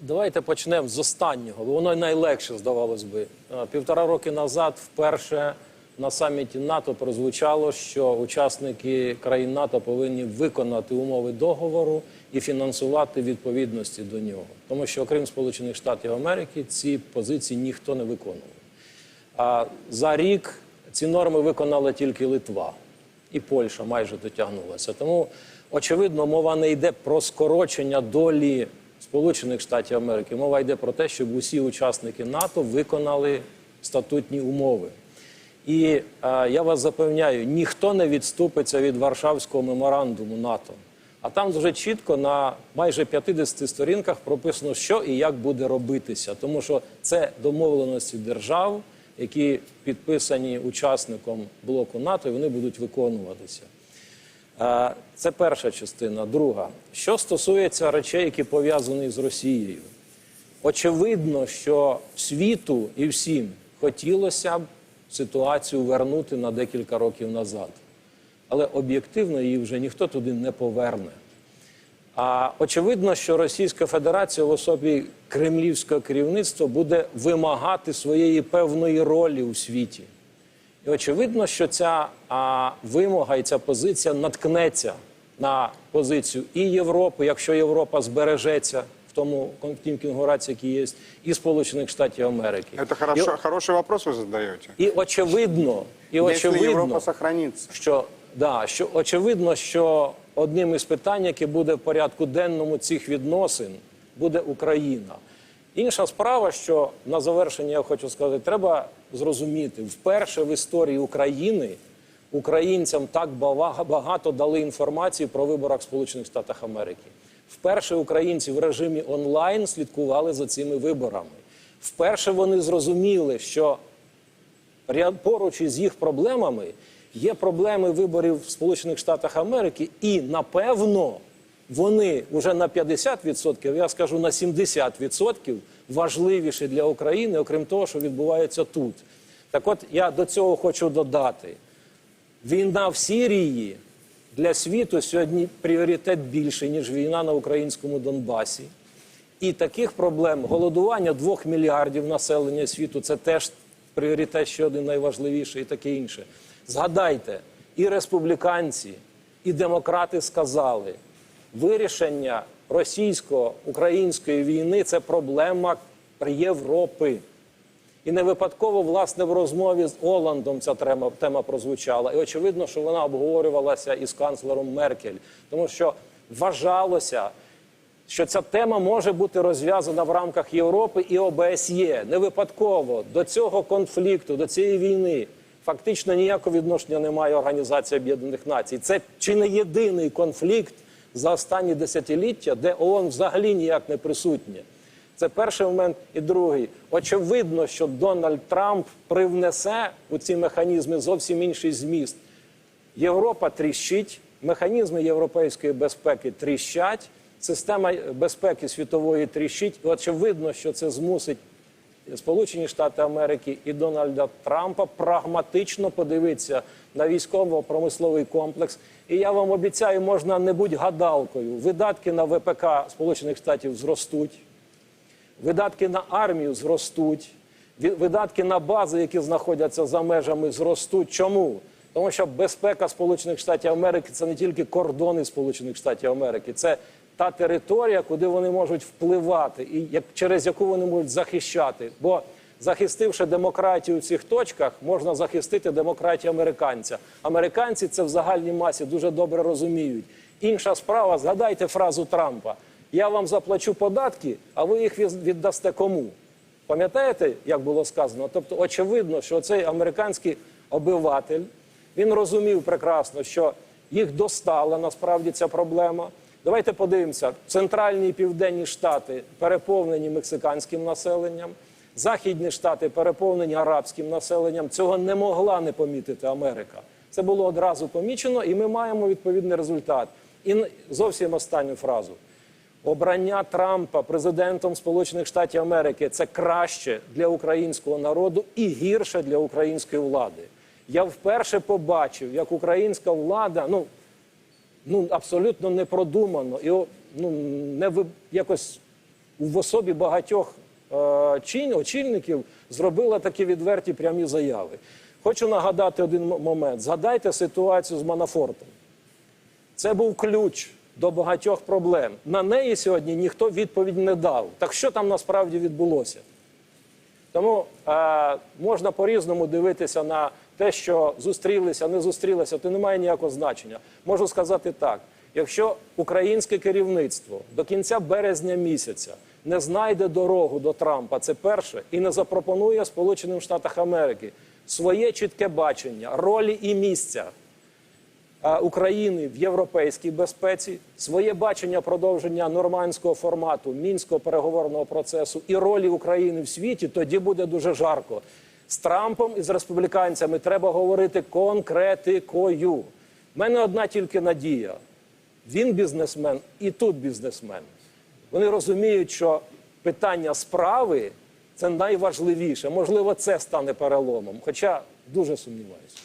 Давайте почнемо з останнього, воно найлегше здавалось би. Півтора роки назад вперше на саміті НАТО прозвучало, що учасники країн НАТО повинні виконати умови договору і фінансувати відповідності до нього, тому що окрім Сполучених Штатів Америки ці позиції ніхто не виконував. А за рік ці норми виконала тільки Литва і Польща майже дотягнулася. Тому, очевидно, мова не йде про скорочення долі Сполучених Штатів Америки. Мова йде про те, щоб усі учасники НАТО виконали статутні умови. І е, я вас запевняю, ніхто не відступиться від Варшавського меморандуму НАТО. А там дуже чітко на майже 50 сторінках прописано, що і як буде робитися, тому що це домовленості держав, які підписані учасником блоку НАТО, і вони будуть виконуватися. Е, Це перша частина. Друга, що стосується речей, які пов'язані з Росією, очевидно, що світу і всім хотілося б ситуацію вернути на декілька років назад. Але об'єктивно її вже ніхто туди не поверне. А очевидно, що Російська Федерація в особі кремлівського керівництва буде вимагати своєї певної ролі у світі. І очевидно, що ця а, вимога і ця позиція наткнеться на позицію і Європи, якщо Європа збережеться в тому в тій конфігурації, які є, і Сполучених Штатів Америки. Это хорошо, хороший вопрос вы задаете. І, і очевидно, і очевидно, сохранится. що да, що очевидно, що одним із питань, яке буде в порядку денному цих відносин, буде Україна. Інша справа, що на завершення я хочу сказати, треба зрозуміти, вперше в історії України українцям так багато дали інформації про виборах в Сполучених Штатах Америки. Вперше українці в режимі онлайн слідкували за цими виборами. Вперше вони зрозуміли, що поруч із їх проблемами є проблеми виборів в Сполучених Штатах Америки, і напевно вони вже на 50%, я скажу на 70% важливіші для України, окрім того, що відбувається тут. Так от я до цього хочу додати: війна в Сирії для світу сьогодні пріоритет більший, ніж війна на українському Донбасі. І таких проблем голодування двох мільярдів населення світу це теж пріоритет ще один найважливіший і таке інше. Згадайте, і республіканці, і демократи сказали, вирішення російсько-української війни це проблема Європи. І не випадково, власне, в розмові з Оландом ця тема, тема прозвучала. І очевидно, що вона обговорювалася із канцлером Меркель, тому що вважалося, що ця тема може бути розв'язана в рамках Європи і ОБСЄ. Не випадково до цього конфлікту, до цієї війни фактично ніякого відношення не має Організація Об'єднаних Націй. Це чи не єдиний конфлікт за останні десятиліття, де ООН взагалі ніяк не присутнє. Це перший момент. І другий. Очевидно, що Дональд Трамп привнесе у ці механізми зовсім інший зміст. Європа тріщить, механізми європейської безпеки тріщать, система безпеки світової тріщить. Очевидно, що це змусить Сполучені Штати Америки і Дональда Трампа прагматично подивитися на військово-промисловий комплекс. І я вам обіцяю, можна не бути гадалкою. Видатки на ВПК Сполучених Штатів зростуть. Видатки на армію зростуть, видатки на бази, які знаходяться за межами, зростуть. Чому? Тому що безпека Сполучених Штатів Америки це не тільки кордони Сполучених Штатів Америки, це та територія, куди вони можуть впливати, і як, через яку вони можуть захищати. Бо захистивши демократію в цих точках, можна захистити демократію американця. Американці це в загальній масі дуже добре розуміють. Інша справа, згадайте фразу Трампа. Я вам заплачу податки, а ви їх від- віддасте кому? Пам'ятаєте, як було сказано? Тобто, очевидно, що цей американський обиватель він розумів прекрасно, що їх достала насправді ця проблема. Давайте подивимося: центральні і південні штати переповнені мексиканським населенням, західні штати переповнені арабським населенням. Цього не могла не помітити Америка. Це було одразу помічено, і ми маємо відповідний результат. І зовсім останню фразу. Обрання Трампа президентом Сполучених Штатів Америки це краще для українського народу і гірше для української влади. Я вперше побачив, як українська влада ну, ну абсолютно не продумано і ну, не ви- якось в особі багатьох е, чин, очільників зробила такі відверті прямі заяви. Хочу нагадати один момент. Згадайте ситуацію з Манафортом. Це був ключ до багатьох проблем. На неї сьогодні ніхто відповідь не дав. Так що там насправді відбулося? Тому е, можна по-різному дивитися на те, що зустрілися, не зустрілися, то не має ніякого значення. Можу сказати так: якщо українське керівництво до кінця березня місяця не знайде дорогу до Трампа, це перше, і не запропонує Сполученим Штатам Америки своє чітке бачення, ролі і місця України в європейській безпеці, своє бачення продовження нормандського формату, мінського переговорного процесу і ролі України в світі, тоді буде дуже жарко. З Трампом і з республіканцями треба говорити конкретикою. У мене одна тільки надія. Він бізнесмен і тут бізнесмен. Вони розуміють, що питання справи це найважливіше. Можливо, це стане переломом. Хоча дуже сумніваюся.